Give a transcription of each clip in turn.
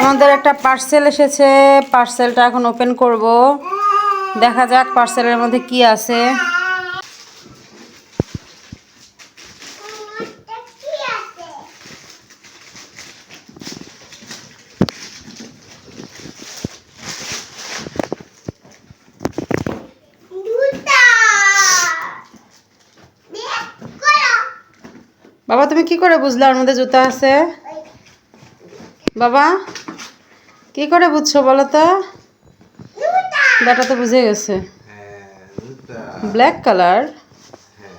আমাদের একটা পার্সেল এসেছে। পার্সেলটা এখন ওপেন করব। দেখা যাক পার্সেলের মধ্যে কি আছে। বাবা তুমি কি করে বুঝলে? ওর মধ্যে জুতা আছে? বাবা, কি করে বুঝছ বলো তো? বেটা তো বুঝে গেছে। হ্যাঁ ব্ল্যাক কালার হ্যাঁ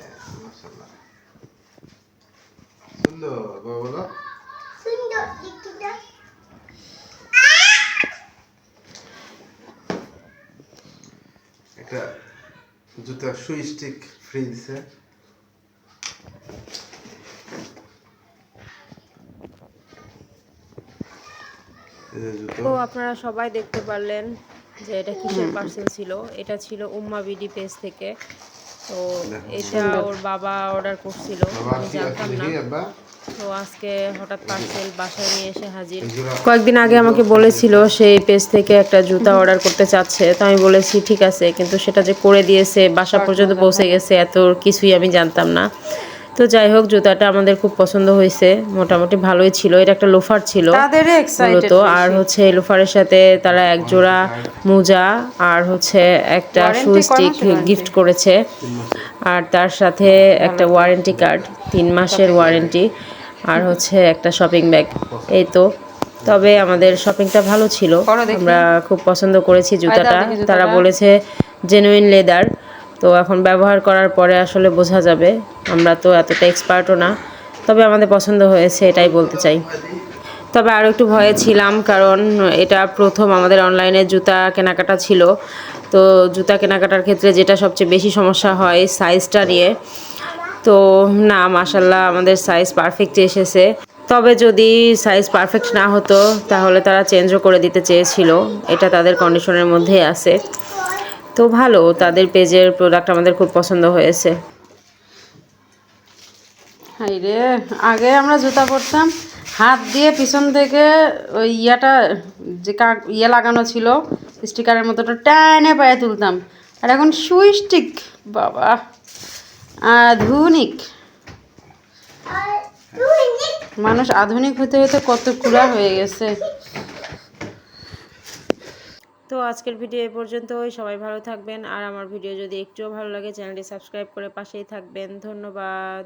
জুতা সুই স্টিক ফ্রি দিছে এই যে জুতো তো আপনারা সবাই দেখতে পারলেন যে এটা কিসের পার্সেল ছিল। এটা ছিল উম্মা বিডি পেজ থেকে। তো এটা ওর বাবা অর্ডার করছিল আমি জানতাম না। তো আজকে হঠাৎ পার্সেল বাসায় নিয়ে এসে হাজির। কয়েকদিন আগে আমাকে বলেছিল সেই পেজ থেকে একটা জুতা অর্ডার করতে চাচ্ছে। তো আমি বলেছি ঠিক আছে। কিন্তু সেটা যে করে দিয়েছে বাসা পর্যন্ত পৌঁছে গেছে এত কিছুই আমি জানতাম না। তো যাই হোক জুতাটা আমাদের খুব পছন্দ হয়েছে। মোটামুটি ভালোই ছিল। এটা একটা লোফার ছিল। মূলত আর হচ্ছে লোফারের সাথে তারা এক জোড়া মোজা আর হচ্ছে একটা শু স্টিক গিফট করেছে। আর তার সাথে একটা ওয়ারেন্টি কার্ড তিন মাসের ওয়ারেন্টি আর হচ্ছে একটা শপিং ব্যাগ এই তো। তবে আমাদের শপিংটা ভালো ছিল। আমরা খুব পছন্দ করেছি জুতাটা। তারা বলেছে জেনুইন লেদার তো এখন ব্যবহার করার পরে আসলে বোঝা যাবে, আমরা তো এতটা এক্সপার্টও না। তবে আমাদের পছন্দ হয়েছে, এটাই বলতে চাই। তবে আরও একটু ভয়ে ছিলাম, কারণ এটা প্রথম আমাদের অনলাইনে জুতা কেনাকাটা ছিল। তো জুতা কেনাকাটার ক্ষেত্রে যেটা সবচেয়ে বেশি সমস্যা হয় সাইজটা নিয়ে। তো না মাসাল্লাহ আমাদের সাইজ পারফেক্ট এসেছে। তবে যদি সাইজ পারফেক্ট না হতো, তাহলে তারা চেঞ্জও করে দিতে চেয়েছিল। এটা তাদের কন্ডিশনের মধ্যেই আছে। তো ভালো তাদের পেজের প্রোডাক্ট আমাদের খুব পছন্দ হয়েছে। হাই রে আগে আমরা জুতা পরতাম হাত দিয়ে পিছন থেকে ওই ইয়াটা যে কাক ইয়ে লাগানো ছিল স্টিকারের মতোটা টানে পায়ে তুলতাম। আর এখন সুইস্টিক বাবা আধুনিক। মানুষ আধুনিক হতে হতে কত কুড়া হয়ে গেছে। তো আজকের ভিডিও এ পর্যন্তই। সবাই ভালো থাকবেন। আর আমার ভিডিও যদি একটুও ভালো লাগে, চ্যানেলটি সাবস্ক্রাইব করে পাশেই থাকবেন। ধন্যবাদ।